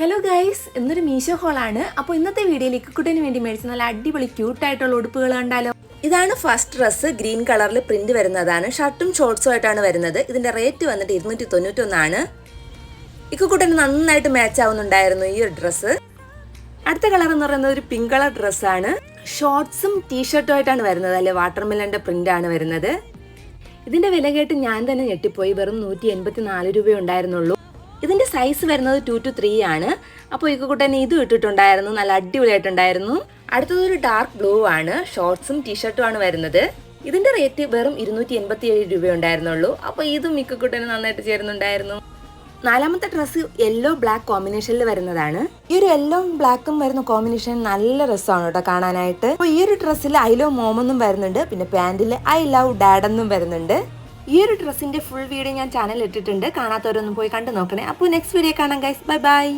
Hello guys ഇന്നൊരു മീശോ ഹോളാണ് അപ്പോൾ ഇന്നത്തെ വീഡിയോയിൽ ഇക്കുട്ടിന് വേണ്ടി മേടിച്ച നല്ല അടിപൊളി ക്യൂട്ടായിട്ടുള്ള ഉടുപ്പുകൾ കണ്ടാലോ? ഇതാണ് ഫസ്റ്റ് ഡ്രസ്സ് ഗ്രീൻ കളറിൽ പ്രിന്റ് വരുന്നതാണ്. ഷർട്ടും ഷോർട്സും ആയിട്ടാണ് വരുന്നത്. ഇതിന്റെ റേറ്റ് വന്നിട്ട് ഇരുന്നൂറ്റി തൊണ്ണൂറ്റൊന്നാണ് ഇക്കുട്ടിന് നന്നായിട്ട് മാച്ച് ആവുന്നുണ്ടായിരുന്നു ഈ ഒരു ഡ്രസ്സ് അടുത്ത കളർ എന്ന് പറയുന്നത് ഒരു പിങ്ക് കളർ ഡ്രസ്സാണ് ഷോർട്സും ടീഷർട്ടും ആയിട്ടാണ് വരുന്നത്. അല്ലെ വാട്ടർമെലന്റെ പ്രിന്റ് ആണ് വരുന്നത്. ഇതിന്റെ വില കേട്ട് ഞാൻ തന്നെ ഞെട്ടിപ്പോയി. വെറും നൂറ്റി എൺപത്തി നാല് രൂപ ഉണ്ടായിരുന്നുള്ളൂ. ഇതിന്റെ സൈസ് വരുന്നത് ടു ടു ത്രീ ആണ്. അപ്പോൾ ഇക്കുക്കുട്ടനെ ഇത് ഇട്ടിട്ടുണ്ടായിരുന്നു. നല്ല അടിപൊളിയായിട്ടുണ്ടായിരുന്നു. അടുത്തത് ഒരു ഡാർക്ക് ബ്ലൂ ആണ്. ഷോർട്സും ടീഷർട്ടും ആണ് വരുന്നത്. ഇതിന്റെ റേറ്റ് വെറും ഇരുന്നൂറ്റി എൺപത്തി ഏഴ് രൂപ ഉണ്ടായിരുന്നുള്ളൂ. അപ്പോൾ ഇതും മിക്കക്കുട്ടന് നന്നായിട്ട് ചേരുന്നുണ്ടായിരുന്നു. നാലാമത്തെ ഡ്രസ്സ് യെല്ലോ ബ്ലാക്ക് കോമ്പിനേഷനിൽ വരുന്നതാണ്. ഈ ഒരു യെല്ലോ ബ്ലാക്കും വരുന്ന കോമ്പിനേഷൻ നല്ല രസമാണ് കേട്ടോ കാണാനായിട്ട്. അപ്പോൾ ഈ ഒരു ഡ്രസ്സിൽ ഐ ലവ് മോമെന്നും വരുന്നുണ്ട്. പിന്നെ പാന്റിൽ ഐ ലവ് ഡാഡ് എന്നും വരുന്നുണ്ട്. ഈ ഒരു ഡ്രസ്സിന്റെ ഫുൾ വീഡിയോ ഞാൻ ചാനലിൽ ഇട്ടിട്ടുണ്ട്. കാണാത്തവരൊന്നും പോയി കണ്ടു നോക്കണേ. അപ്പോൾ നെക്സ്റ്റ് വീഡിയോ കാണാം ഗൈസ് ബൈ ബൈ